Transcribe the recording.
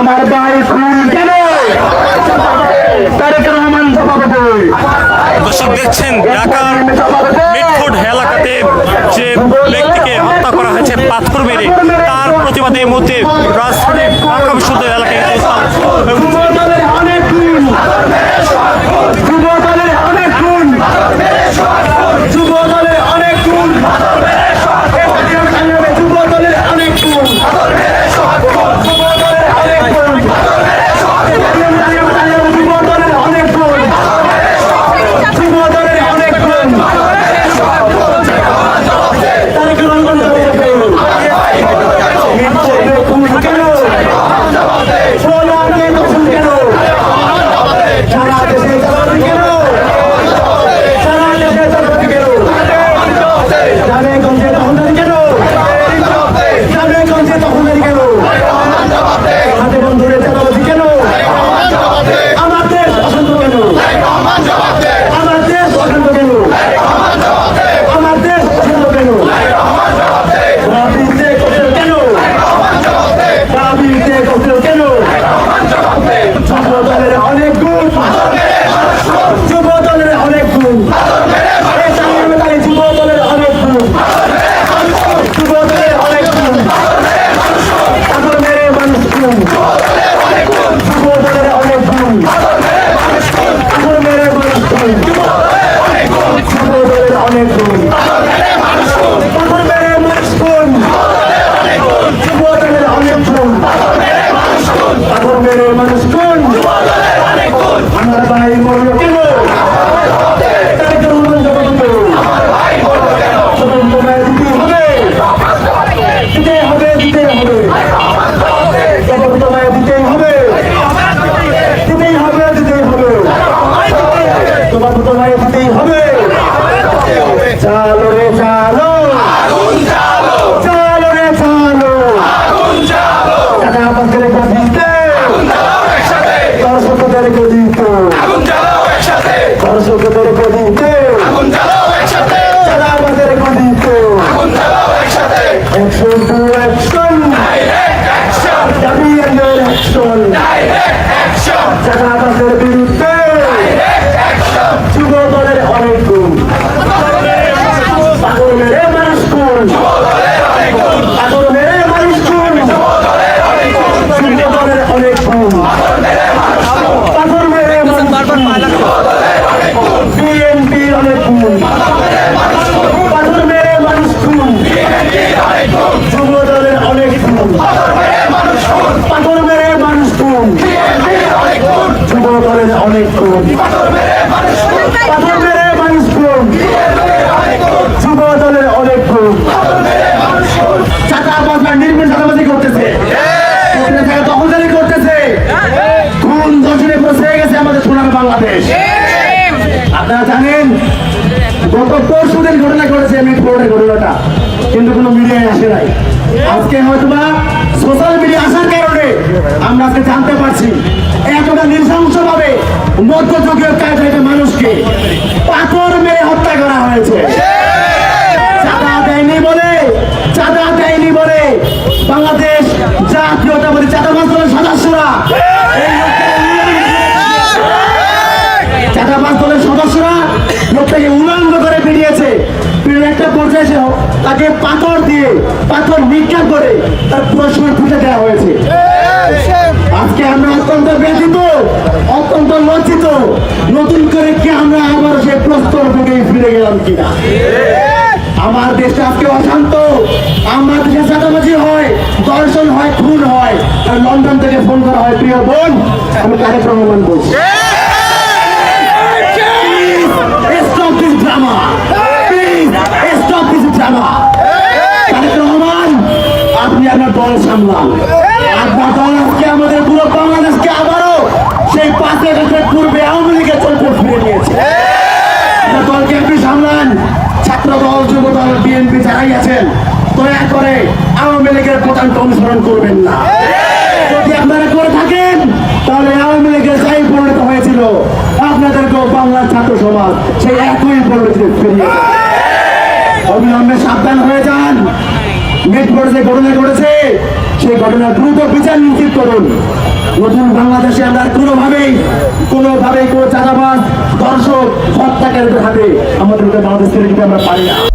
আমার ভাই ফুল কেন তারেক রহমান জবাব দর্শক দেখছেন, ঢাকার মিটফোর্ড এলাকাতে যে ব্যক্তিকে হত্যা করা হয়েছে, পাথর মেরে, তার প্রতিবাদে এই মুহূর্তে রাজধানী অনেক গুণ চালাবাদের বিরুদ্ধে যুব দলের অনেক গুণ। পাগল মেরে মানুষ গুণ। পাগল মেরে মানুষ গুণ। অনেক গুণ। যুব দলের অনেক গুণ। পাগল মেরে আমাদের বাংলাদেশ। আপনারা জানেন, গত পরশু দিন ঘটনা ঘটেছে মিটফোর্ডের ঘটনাটা কিন্তু কোনো মিডিয়ায় আসে নাই। আজকে সোশ্যাল মিডিয়া আসার কারণে আমরা আজকে জানতে পারছি ভাবে মধ্যযুগীয় কায়দায় মানুষকে পাথর মেরে হত্যা করা হয়েছে। চাঁদা দেয়নি বলে, চাঁদা দেয়নি বলে বাংলাদেশ জাতীয়তাবাদী চাঁদাবাজ দলের সদস্যরা। এই লোককে সদস্যরা, লোকটাকে উলঙ্গ করে বেরিয়েছে বেরিয়ে একটা পর্যায়ে এসে তাকে পাথর দিয়ে, পাথর নিক্ষেপ করে তার পুরো শরীর ফুটে দেওয়া হয়েছে। আজকে আমরা অত্যন্ত ব্যথিত। নতুন করে কি আমরা আবার সেই প্রস্তর থেকে ফিরে গেলাম কিনা? আমার দেশটা আজকে অশান্ত। আমার দেশে চাঁদাবাজি হয়, দর্শন হয়, খুন হয়। লন্ডন থেকে ফোন করা হয়, প্রিয় বোন, আমি তারেক রহমান বলছি আপনি আপনার দল সামলান আপনার দল আজকে আমাদের পুরো বাংলাদেশকে আবারও সেই পাঁচ আগস্টের পূর্বে আওয়ামী লীগের চলপট ফিরে নিয়েছে আপনার দলকে আপনি সামলান ছাত্র দল যুব দল বিএনপি যারাই আছেন, দয়া করে আওয়ামী লীগের প্রধানকে অনুসরণ করবেন না। যদি আপনারা করে থাকেন, তাহলে আওয়ামী লীগের যাই পরিণত হয়েছিল, আপনাদেরকেও বাংলার ছাত্র সমাজ সেই একই পরিণতিতে ফিরিয়ে অবিলম্বে সাবধান হয়ে যান। মিটফোর্ডে যে ঘটনা ঘটেছে, সেই ঘটনার দ্রুত বিচার নিশ্চিত করুন। নতুন বাংলাদেশে আমরা কোনোভাবেই কোনোভাবে কোনো চাঁদাবাজ দর্শক হত্যাকারীদের হাতে আমাদের বাংলাদেশ দিতে আমরা পারি না।